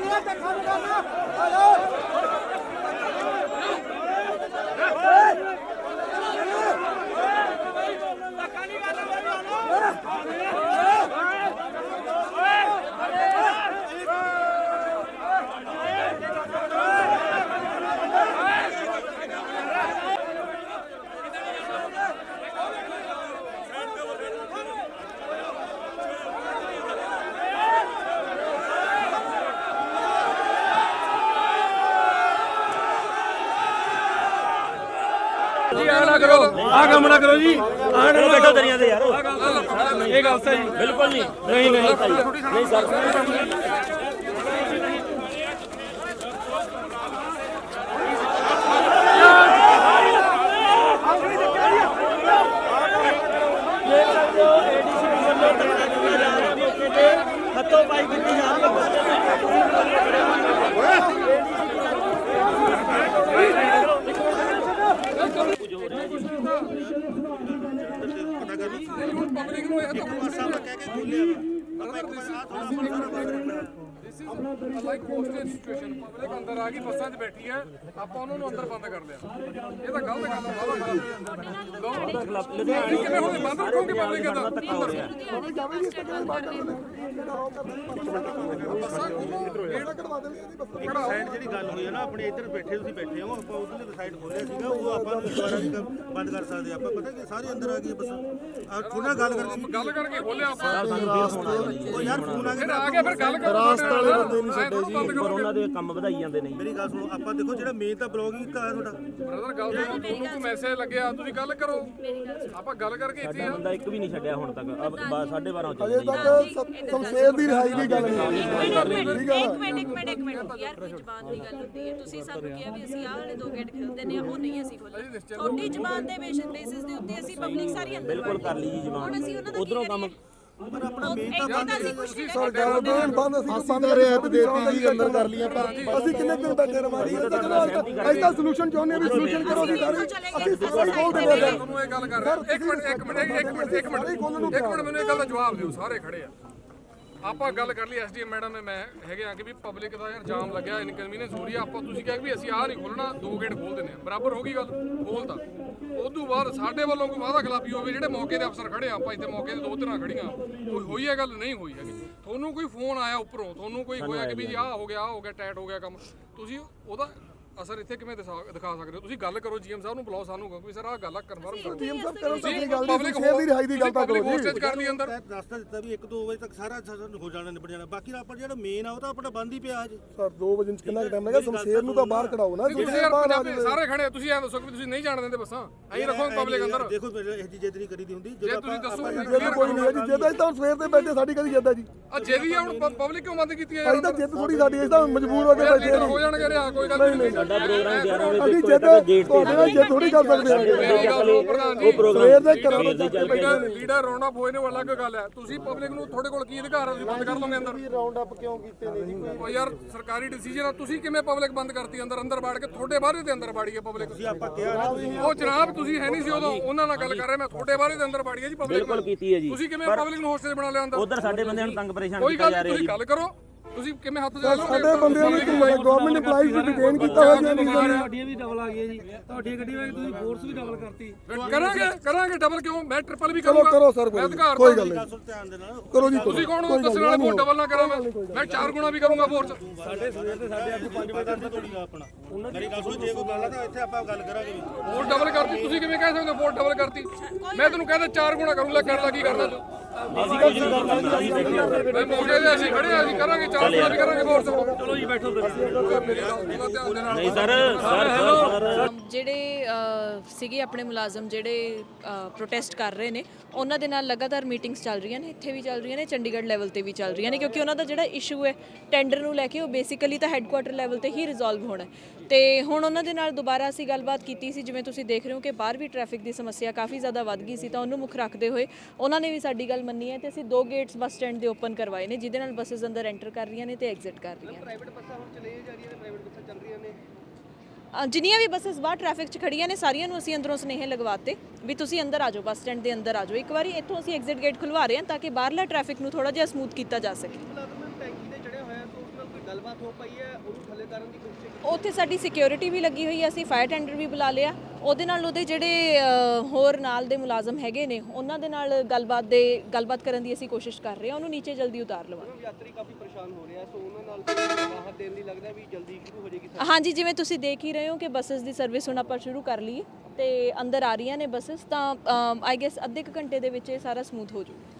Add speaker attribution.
Speaker 1: ਨਹੀਂ ਤੇ ਕੰਮ ਕਰਨਾ। ਜੀ ਆ ਨਾ ਕਰੋ। ਆ ਕੰਮ ਨਾ ਕਰੋ ਜੀ। ਆ ਨਾ
Speaker 2: ਬੈਠੋ ਦਰੀਆਂ ਤੇ ਯਾਰ।
Speaker 1: ਇਹ ਗੱਲ ਸਹੀ।
Speaker 2: ਬਿਲਕੁਲ ਨਹੀਂ।
Speaker 1: ਨਹੀਂ ਨਹੀਂ।
Speaker 2: ਨਹੀਂ ਸਰ। ਹੱਥੋਂ ਪਾਈ ਕੀਤੀ
Speaker 1: ਪਬਲਿਕ ਨੂੰ ਇਹ ਤਾਂ ਲਾਈਕ ਹੋਸਟੇਜ ਸਿਚੁਏਸ਼ਨ ਪਬਲਿਕ ਅੰਦਰ ਆ ਗਈ ਬੱਸਾਂ 'ਚ ਬੈਠੀ ਹੈ ਆਪਾਂ ਉਹਨਾਂ ਨੂੰ ਅੰਦਰ ਬੰਦ ਕਰ ਲਿਆ ਇਹ ਤਾਂ ਗਲਤ ਗੱਲ ਹੈ ਬਾਬਾ ਲੁਧਿਆਣੇ ਕਿਵੇਂ ਹੁਣ ਬੰਦ ਰੱਖੋਗੇ ਪਬਲਿਕ ਦਾ
Speaker 3: ਇੱਕ ਸਾਈਡ ਜਿਹੜੀ ਗੱਲ ਹੋਈ ਹੈ ਨਾ ਆਪਣੇ ਇੱਧਰ ਬੈਠੇ ਤੁਸੀਂ ਬੈਠੇ ਹੋ ਆਪਾਂ ਉਧਰਲੇ ਸਾਈਡ ਖੋਲਿਆ ਸੀਗਾ ਉਹ ਆਪਾਂ ਨੂੰ ਦੁਬਾਰਾ ਵੀ ਕ- ਬੰਦ ਕਰ ਸਕਦੇ ਆਪਾਂ ਪਤਾ ਕਿ ਸਾਰੇ ਅੰਦਰ ਆ ਗਏ ਬਸ। ਆ ਥੋੜਾ ਗੱਲ ਕਰਕੇ
Speaker 1: ਗੱਲ ਕਰਕੇ ਖੋਲਿਆ ਆਪਾਂ।
Speaker 3: ਉਹ ਯਾਰ ਫੋਨ ਆ
Speaker 1: ਫਿਰ
Speaker 3: ਗਿਆ
Speaker 1: ਆ ਕੇ ਫਿਰ ਗੱਲ ਕਰੋ ਰਾਸਤੇ ਵਾਲੇ ਬੰਦੇ ਨਹੀਂ ਛੱਡੇ ਜੀ
Speaker 2: ਪਰ ਉਹਨਾਂ ਦੇ ਕੰਮ ਵਧਾਈ ਜਾਂਦੇ ਨੇ।
Speaker 3: ਮੇਰੀ ਗੱਲ ਸੁਣੋ ਆਪਾਂ ਦੇਖੋ ਜਿਹੜਾ ਮੇਨ ਤਾਂ ਬਲੌਗ ਹੀ ਕੀਤਾ ਹੈ ਤੁਹਾਡਾ।
Speaker 1: ਬ੍ਰਦਰ ਗੱਲ ਕਰੋ ਤੁਹਾਨੂੰ ਕੋਈ ਮੈਸੇਜ ਲੱਗਿਆ ਤੁਸੀਂ ਗੱਲ ਕਰੋ। ਆਪਾਂ ਗੱਲ ਕਰਕੇ ਇੱਥੇ ਆ।
Speaker 2: ਬੰਦਾ ਇੱਕ ਵੀ ਨਹੀਂ ਛੱਡਿਆ ਹੁਣ ਤੱਕ। 12:30 ਹੋ
Speaker 4: ਅਜੇ
Speaker 2: ਚੱਲੇ
Speaker 4: ਤੱਕ ਸ਼ਮਸ਼ੇਰ ਦੀ ਰਿਹਾਈ ਦੀ ਗੱਲ ਨਹੀਂ
Speaker 5: ਇੱਕ ਮਿੰਟ ਇੱਕ ਮਿੰਟ ਇੱਕ ਮਿੰਟ। ਇੱਕ ਮਿੰਟ। ਯਾਰ ਕੋਈ ਜ਼ਬਾਨ ਦੀ ਗੱਲ ਹੁੰਦੀ ਹੈ? ਤੁਸੀਂ ਸਾਨੂੰ ਕਿਹਾ ਵੀ ਅਸੀਂ ਆਹ ਵਾਲੇ ਦੋ ਗੇਟ ਖੋਲਦੇ ਨੇ ਉਹ ਨਹੀਂ ਅਸੀਂ ਖੋਲਦੇ ਛੋਟੀ ਜ਼ਬਾਨ ਦੇ ਬੇਸਿਸ ਦੇ ਉੱਤੇ ਅਸੀਂ ਪਬਲਿਕ ਸਾਰੀ ਅੰਦਰ
Speaker 2: ਬਿਲਕੁਲ ਕਰ ਲਈ ਜੀ
Speaker 5: ਹੁਣ ਅਸੀਂ ਉਹਨਾਂ
Speaker 2: ਜਵਾਨ
Speaker 5: ਦਾ
Speaker 2: ਉਧਰੋਂ ਕੰਮ
Speaker 3: ਪਰ ਆਪਣਾ ਮੇਨ ਤਾਂ
Speaker 5: ਇੱਥੇ ਤਾਂ ਅਸੀਂ ਕੁਝ ਨਹੀਂ
Speaker 4: ਸਰਕਾਰ ਦੇ ਬੰਦ ਅਸੀਂ ਬੰਦ ਰਿਆਇਤ ਦੇਤੀ ਜੀ ਅੰਦਰ ਕਰ ਲਈਆਂ ਪਰ ਅਸੀਂ ਕਿੰਨੇ ਦਿਨ ਬੈਠੇ ਰਵਾਂਗੇ ਅਸੀਂ ਤਾਂ ਚਲੋ ਅਸੀਂ ਤਾਂ ਸੋਲੂਸ਼ਨ ਚਾਹੁੰਦੇ ਹਾਂ ਵੀ ਸੋਲੂਸ਼ਨ ਕਰੋ ਅਸੀਂ ਸਾਰੇ। ਅਸੀਂ ਸਾਰੇ ਖੋਲ ਦਿੰਦੇ ਹਾਂ।
Speaker 1: ਤੁਹਾਨੂੰ ਇਹ ਗੱਲ ਕਰ ਰਿਹਾ। ਇੱਕ ਮਿੰਟ ਇੱਕ ਮਿੰਟ ਇੱਕ ਮਿੰਟ ਇੱਕ ਮਿੰਟ। ਇੱਕ ਮਿੰਟ ਮੈਨੂੰ ਇਹ ਗੱਲ ਦਾ ਜਵਾਬ ਦਿਓ। ਸਾਰੇ ਖੜੇ ਆ। ਆਪਾਂ ਗੱਲ ਕਰ ਲਈ ਐਸਡੀਐਮ ਮੈਡਮ ਨੇ ਮੈਂ ਹੈਗੇ ਆ ਕਿ ਵੀ ਪਬਲਿਕ ਦਾ ਯਾਰ ਜਾਮ ਲੱਗਿਆ ਇਨਕਨਵੀਨੀਅੰਸ ਹੋ ਰਹੀ ਆ। ਆਪਾਂ ਤੁਸੀਂ ਕਿਹਾ ਵੀ ਅਸੀਂ ਆਹ ਨਹੀਂ ਖੋਲਣਾ ਦੋ ਗੇਟ ਖੋਲ ਦਿੰਦੇ ਆ। ਬਰਾਬਰ ਹੋ ਗਈ ਗੱਲ ਖੋਲਤਾ ਉਦੋਂ ਬਾਅਦ ਸਾਡੇ ਵੱਲੋਂ ਕੋਈ ਵਾਅਦਾ ਖਿਲਾਫੀ ਹੋਵੇ ਜਿਹੜੇ ਮੌਕੇ ਦੇ ਅਫਸਰ ਖੜੇ ਆ ਆਪਾਂ ਇੱਥੇ ਮੌਕੇ ਤੇ ਦੋ ਧਿਰਾਂ ਖੜੀਆਂ ਕੋਈ ਹੋਈ ਹੈ ਗੱਲ? ਨਹੀਂ ਹੋਈ ਹੈਗੀ। ਤੁਹਾਨੂੰ ਕੋਈ ਫੋਨ ਆਇਆ ਉੱਪਰੋਂ? ਤੁਹਾਨੂੰ ਕੋਈ ਹੋਇਆ ਕਿ ਵੀ ਜੀ ਆਹ ਹੋ ਗਿਆ ਆਹ ਹੋ ਗਿਆ ਟੈਟ ਹੋ ਗਿਆ ਕੰਮ? ਤੁਸੀਂ ਉਹਦਾ ਅਸਰ ਇੱਥੇ ਕਿਵੇਂ ਦਿਖਾ ਦਿਖਾ ਸਕਦੇ ਹੋ? ਤੁਸੀਂ ਗੱਲ ਕਰੋ ਜੀਐਮ ਸਾਹਿਬ ਨੂੰ ਬੁਲਾਓ ਸਾਨੂੰ ਕਹੋ ਵੀ ਸਰ ਆਹ ਗੱਲ ਕਨਫਰਮ ਕਰੋ।
Speaker 4: ਟੀਮ ਸਭ ਕਰੋ
Speaker 1: ਤੁਸੀਂ
Speaker 4: ਸਾਡੀ ਗੱਲ ਦੀ
Speaker 1: public
Speaker 4: ਸ਼ਮਸ਼ੇਰ ਦੀ ਰਿਹਾਈ ਦੀ ਗੱਲ ਤਾਂ ਕਰੋ ਜੀ।
Speaker 1: ਹੋਸਟੇਜ ਕਰ ਲਈ ਅੰਦਰ
Speaker 3: ਤੈਅ ਦਿੱਤਾ ਵੀ 1-2 ਵਜੇ ਤੱਕ ਸਾਰਾ ਸਾਰਾ ਹੋ ਜਾਣਾ ਨਿਬੜ ਜਾਣਾ। ਬਾਕੀ ਆਪਾਂ ਜਿਹੜਾ ਮੇਨ ਆ ਉਹ ਤਾਂ ਆਪਣਾ ਬੰਦ ਹੀ ਪਿਆ ਹਜੇ
Speaker 4: ਸਰ 2 ਵਜੇ ਚ ਕਿੰਨਾ ਟਾਈਮ ਲੱਗਾ ਸ਼ਮਸ਼ੇਰ ਨੂੰ ਤਾਂ ਬਾਹਰ ਕਢਾਓ ਨਾ
Speaker 1: ਤੁਸੀਂ ਯਾਰ
Speaker 4: ਆ
Speaker 1: ਪੰਜਾਬੀ ਸਾਰੇ ਖੜੇ ਆ, ਤੁਸੀਂ ਐਂ ਦੱਸੋ ਕਿ ਤੁਸੀਂ ਨਹੀਂ ਜਾਣ ਦਿੰਦੇ ਬੱਸਾਂ? ਐਂ ਰੱਖੋ ਪਬਲਿਕ ਅੰਦਰ।
Speaker 3: ਦੇਖੋ ਇਹ ਜੀ ਜਿੱਦ ਨਹੀਂ ਕਰੀਦੀ ਹੁੰਦੀ
Speaker 1: ਜੇ
Speaker 3: ਜਦੋਂ
Speaker 1: ਤੁਸੀਂ ਦੱਸੋ
Speaker 4: ਜੇ ਕੋਈ ਨਹੀਂ ਹੈ ਜੀ ਜੇ ਤਾਂ ਸਵੇਰ ਦੇ ਬੈਠੇ ਸਾਡੀ ਕਦੀ ਜਿੱਦਾਂ ਜੀ।
Speaker 1: ਆ ਜਿਹੜੀ ਆ ਹੁਣ ਪਬਲਿਕ ਕਿਉਂ ਬੰਦ ਕੀਤੀ ਹੈ
Speaker 4: ਅਸੀਂ ਤਾਂ ਜਿੱਦ ਥੋੜੀ ਸਾਡੀ ਅਸੀਂ ਤਾਂ ਮਜਬੂਰ ਹੋ ਕੇ
Speaker 1: ਯਾਰ
Speaker 4: ਬੈਠੇ
Speaker 1: ਹੋ ਜਾਣਗੇ ਰਿਹਾ ਕੋਈ ਗੱਲ ਨਹੀਂ।
Speaker 2: ਸਾਡਾ ਪ੍ਰੋਗਰਾਮ 11 ਵਜੇ
Speaker 4: ਅਸੀਂ
Speaker 2: ਤੋਂ
Speaker 4: ਜਿੱਦ ਤੁਹਾਡੇ ਨਾਲ ਜਿੱਦ ਥੋੜੀ ਕਰ ਸਕਦੇ ਹਾਂ।
Speaker 1: ਜੀ
Speaker 2: ਉਹ ਪ੍ਰੋਗਰਾਮ
Speaker 4: ਸਵੇਰ ਦੇ ਘਰਾਂ ਤੋਂ
Speaker 2: ਚੱਲ ਪਿਆ
Speaker 1: ਲੀਡਰ ਲੀਡਰ ਰੌਣਾ ਹੋਏ ਨੇ ਉਹ ਅਲੱਗ ਗੱਲ ਹੈ। ਤੁਸੀਂ ਪਬਲਿਕ ਨੂੰ ਤੁਹਾਡੇ ਕੋਲ ਕੀ ਅਧਿਕਾਰ ਹੈ ਤੁਸੀਂ ਬੰਦ ਕਰ ਲਓਗੇ ਅੰਦਰ?
Speaker 4: ਰਾਉਂਡ ਅਪ ਕਿਉਂ ਕੀਤੇ ਨੇ ਜੀ
Speaker 1: ਉਹ ਯਾਰ ਸਰਕਾਰੀ ਡਿਸੀਜਨ ਆ ਤੁਸੀਂ ਕਿਵੇਂ ਪਬਲਿਕ ਬੰਦ ਕਰਤੀ? ਅੰਦਰ ਅੰਦਰ ਵੜ ਕੇ ਤੁਹਾਡੇ ਬਾਰੇ ਦੇ ਅੰਦਰ ਵਾੜੀ ਹੈ ਪਬਲਿਕ
Speaker 3: ਤੁਸੀਂ ਆਪਾਂ ਕਿਹਾ ਨਾ ਤੁਸੀਂ।
Speaker 1: ਉਹ ਜਨਾਬ ਤੁਸੀਂ ਹੈ ਨਹੀਂ ਸੀ ਉਦੋਂ। ਉਹਨਾਂ ਨਾਲ ਗੱਲ ਕਰ ਰਹੇ ਮੈਂ ਤੁਹਾਡੇ ਬਾਰੇ ਦੇ ਅੰਦਰ ਵਾੜੀ ਹੈ ਜੀ ਪਬਲਿਕ
Speaker 2: ਬਿਲਕੁਲ ਕੀਤੀ ਹੈ ਜੀ।
Speaker 1: ਤੁਸੀਂ ਕਿਵੇਂ ਪਬਲਿਕ ਨੂੰ ਹੋਸਟੇਜ ਬਣਾ ਲਿਆ ਅੰਦਰ?
Speaker 2: ਉਧਰ ਸਾਡੇ ਬੰਦਿਆਂ ਨੂੰ ਤੰਗ ਪਰੇਸ਼ਾਨ
Speaker 1: ਕੋਈ
Speaker 2: ਕੀਤਾ
Speaker 1: ਗੱਲ
Speaker 2: ਜਾ
Speaker 1: ਨਹੀਂ
Speaker 2: ਰਿਹਾ
Speaker 1: ਤੁਸੀਂ
Speaker 2: ਜੀ।
Speaker 1: ਗੱਲ ਕਰੋ। ਤੁਸੀਂ ਕਿਵੇਂ ਹੱਥ ਜਾ
Speaker 4: ਸਾਡੇ ਬੰਦਿਆਂ ਨੂੰ ਗਵਰਨਮੈਂਟ EMPLOYEES ਨੂੰ ਡਿਟੇਨ ਕੀਤਾ ਹੋਇਆ ਜੀ। ਨੇ।
Speaker 6: ਸਾਡੀਆਂ ਵੀ ਡਬਲ ਆ ਗਈਆਂ ਜੀ। ਤੁਹਾਡੀ ਗੱਡੀ ਵਾਲੀ ਤੁਸੀਂ ਫੋਰਸ ਵੀ ਡਬਲ ਕਰਤੀ।
Speaker 1: ਕਰਾਂਗੇ ਕਰਾਂਗੇ ਡਬਲ ਕਿਉਂ? ਮੈਂ ਟ੍ਰਿਪਲ ਵੀ ਕਰੂੰਗਾ।
Speaker 4: ਕਰੋ ਸਰ ਕੋਈ ਕੋਈ ਗੱਲ ਨਹੀਂ।
Speaker 3: ਸੁਣ ਧਿਆਨ ਦੇ ਨਾਲ
Speaker 4: ਕਰੋ ਜੀ
Speaker 1: ਤੁਸੀਂ ਕੌਣ ਹੋ? ਦੱਸਣ ਵਾਲੇ ਵੋਟ ਡਬਲ ਨਾ ਕਰਾਂ ਮੈਂ। ਮੈਂ ਚਾਰ ਗੁਣਾ ਵੀ ਕਰੂੰਗਾ ਫੋਰਸ
Speaker 3: ਸਾਡੇ ਸਵੇਰ ਦੇ ਸਾਡੇ ਅੱਜ 5 ਵਜੇ ਤੱਕ ਤੋੜੀ ਆਪਣਾ। ਮੇਰੀ ਗੱਲ ਸੁਣ ਜੇ ਕੋਈ ਗੱਲ ਆ ਤਾਂ ਇੱਥੇ ਆਪਾਂ ਗੱਲ ਕਰਾਂਗੇ।
Speaker 1: ਵੋਟ ਡਬਲ ਕਰਤੀ। ਤੁਸੀਂ ਕਿਵੇਂ ਕਹਿ ਸਕਦੇ ਹੋ ਵੋਟ ਡਬਲ ਕਰਤੀ? ਮੈਂ ਤੈਨੂੰ ਕਹਿੰਦਾ ਚਾਰ ਗੁਣਾ ਕਰੂੰ ਲੈ ਕਰ ਲਾ ਕੀ ਕਰਨਾ ਤੂੰ ਮੈਂ ਮੌਕੇ ਤੇ ਅਸੀਂ ਖੜੇ ਆ ਅਸੀਂ ਕਰਾਂਗੇ ਚਾਰ ਗੁਣਾ ਵੀ ਕਰਾਂਗੇ ਫੋਰਸ ਚਲੋ ਜੀ ਬੈਠੋ ਮੇਰੀ ਗੱਲ ਦਾ ਧਿਆਨ ਦੇ ਨਾਲ।
Speaker 2: ਨਹੀਂ ਸਰ ਸਰ ਸਰ
Speaker 5: ਜਿਹੜੇ ਸੀਗੇ ਆਪਣੇ ਮੁਲਾਜ਼ਮ ਜਿਹੜੇ ਪ੍ਰੋਟੈਸਟ ਕਰ ਰਹੇ ਨੇ ਉਹਨਾਂ ਦੇ ਨਾਲ ਲਗਾਤਾਰ ਮੀਟਿੰਗਸ ਚੱਲ ਰਹੀਆਂ ਨੇ ਇੱਥੇ ਵੀ ਚੱਲ ਰਹੀਆਂ ਨੇ ਚੰਡੀਗੜ੍ਹ ਲੈਵਲ ਤੇ ਵੀ ਚੱਲ ਰਹੀਆਂ ਨੇ ਕਿਉਂਕਿ ਉਹਨਾਂ ਦਾ ਜਿਹੜਾ ਇਸ਼ੂ ਹੈ ਟੈਂਡਰ ਨੂੰ ਲੈ ਕੇ ਉਹ ਬੇਸਿਕਲੀ ਤਾਂ ਹੈੱਡਕੁਆਟਰ ਲੈਵਲ ਤੇ ਹੀ ਰਿਜ਼ੋਲਵ ਹੋਣਾ ਹੈ। ਤੇ ਹੁਣ ਉਹਨਾਂ ਦੇ ਨਾਲ ਦੁਬਾਰਾ ਅਸੀਂ ਗੱਲਬਾਤ ਕੀਤੀ ਸੀ ਜਿਵੇਂ ਤੁਸੀਂ ਦੇਖ ਰਹੇ ਹੋ ਕਿ ਬਾਹਰ ਵੀ ਟ੍ਰੈਫਿਕ ਦੀ ਸਮੱਸਿਆ ਕਾਫੀ ਜ਼ਿਆਦਾ ਵੱਧ ਗਈ ਸੀ ਤਾਂ ਉਹਨੂੰ ਮੁੱਖ ਰੱਖਦੇ ਹੋਏ ਉਹਨਾਂ ਨੇ ਵੀ ਸਾਡੀ ਗੱਲ ਮੰਨੀ ਹੈ ਤੇ ਅਸੀਂ ਦੋ ਗੇਟਸ ਬੱਸ ਸਟੈਂਡ ਦੇ ਓਪਨ ਕਰਵਾਏ ਨੇ ਜਿਹਦੇ ਨਾਲ ਬੱਸਸ ਅੰਦਰ ਐਂਟਰ ਕਰ ਰਹੀਆਂ ਨੇ ਤੇ ਐਗਜ਼ਿਟ ਕਰ ਰਹੀਆਂ ਨੇ। ਪ੍ਰਾਈਵੇਟ ਬੱਸਾਂ ਹੁਣ ਚਲੇ ਜਾ ਰਹੀਆਂ ਨੇ ਪ੍ਰਾਈਵੇਟ ਬੱਸਾਂ ਚੱਲ ਰਹੀਆਂ ਨੇ। ਜਿੰਨੀਆਂ ਵੀ ਬੱਸਸ ਬਾਹਰ ਟ੍ਰੈਫਿਕ 'ਚ ਖੜੀਆਂ ਨੇ ਸਾਰੀਆਂ ਨੂੰ ਅਸੀਂ ਅੰਦਰੋਂ ਸੁਨੇਹੇ ਲਗਵਾਤੇ ਵੀ ਤੁਸੀਂ ਅੰਦਰ ਆ ਜਾਓ ਬੱਸ ਸਟੈਂਡ ਦੇ ਅੰਦਰ ਆ ਜਾਓ। ਇੱਕ ਵਾਰੀ ਇੱਥੋਂ ਅਸੀਂ ਐਗਜ਼ਿਟ ਗੇਟ ਖੁਲਵਾ ਰਹੇ ਹਾਂ ਤਾਂ ਕਿ ਬਾਹਰਲਾ ਟ੍ਰੈਫਿਕ ਨੂੰ ਥੋੜਾ ਜਿਹਾ ਸਮੂਥ ਕੀਤਾ ਜਾ ਸਕੇ।
Speaker 7: ਗੱਲਬਾਤ ਹੋ ਪਈ ਹੈ ਉਹਨੂੰ ਥੱਲੇ ਕਰਨ ਦੀ ਕੋਸ਼ਿਸ਼ ਕੀਤੀ
Speaker 5: ਉੱਥੇ ਸਾਡੀ ਸਿਕਿਉਰਿਟੀ ਵੀ ਲੱਗੀ ਹੋਈ ਹੈ ਅਸੀਂ ਫਾਇਰ ਟੈਂਡਰ ਵੀ ਬੁਲਾ ਲਿਆ। ਉਹਦੇ ਨਾਲ ਉਹਦੇ ਜਿਹੜੇ ਅ, ਹੋਰ ਨਾਲ ਦੇ ਮੁਲਾਜ਼ਮ ਹੈਗੇ ਨੇ ਉਹਨਾਂ ਦੇ ਨਾਲ ਗੱਲਬਾਤ ਦੇ ਗੱਲਬਾਤ ਕਰਨ ਦੀ ਅਸੀਂ ਕੋਸ਼ਿਸ਼ ਕਰ ਰਹੇ ਹਾਂ ਉਹਨੂੰ ਨੀਚੇ ਜਲਦੀ ਉਤਾਰ ਲਵਾਂਗੇ।
Speaker 7: ਯਾਤਰੀ ਕਾਫੀ ਪਰੇਸ਼ਾਨ ਹੋ ਰਿਹਾ ਸੋ ਉਹਨਾਂ ਨਾਲ ਕੋਈ ਰਾਹਤ ਦੇਣ ਲਈ ਲੱਗਦਾ ਵੀ ਜਲਦੀ ਸ਼ੁਰੂ ਹੋ ਜਾਏਗੀ
Speaker 5: ਹਾਂਜੀ ਜਿਵੇਂ ਤੁਸੀਂ ਦੇਖ ਹੀ ਰਹੇ ਹੋ ਕਿ ਬੱਸਸ ਦੀ ਸਰਵਿਸ ਹੁਣ ਆਪਾਂ ਸ਼ੁਰੂ ਕਰ ਲਈ ਤੇ ਅੰਦਰ ਆ ਰਹੀਆਂ ਨੇ ਬੱਸਸ ਤਾਂ ਆਈ ਗੈਸ ਅੱਧੇ ਕੁ ਘੰਟੇ ਦੇ ਵਿੱਚ ਇਹ ਸਾਰਾ ਸਮੂਥ ਹੋ ਜਾਊਗਾ।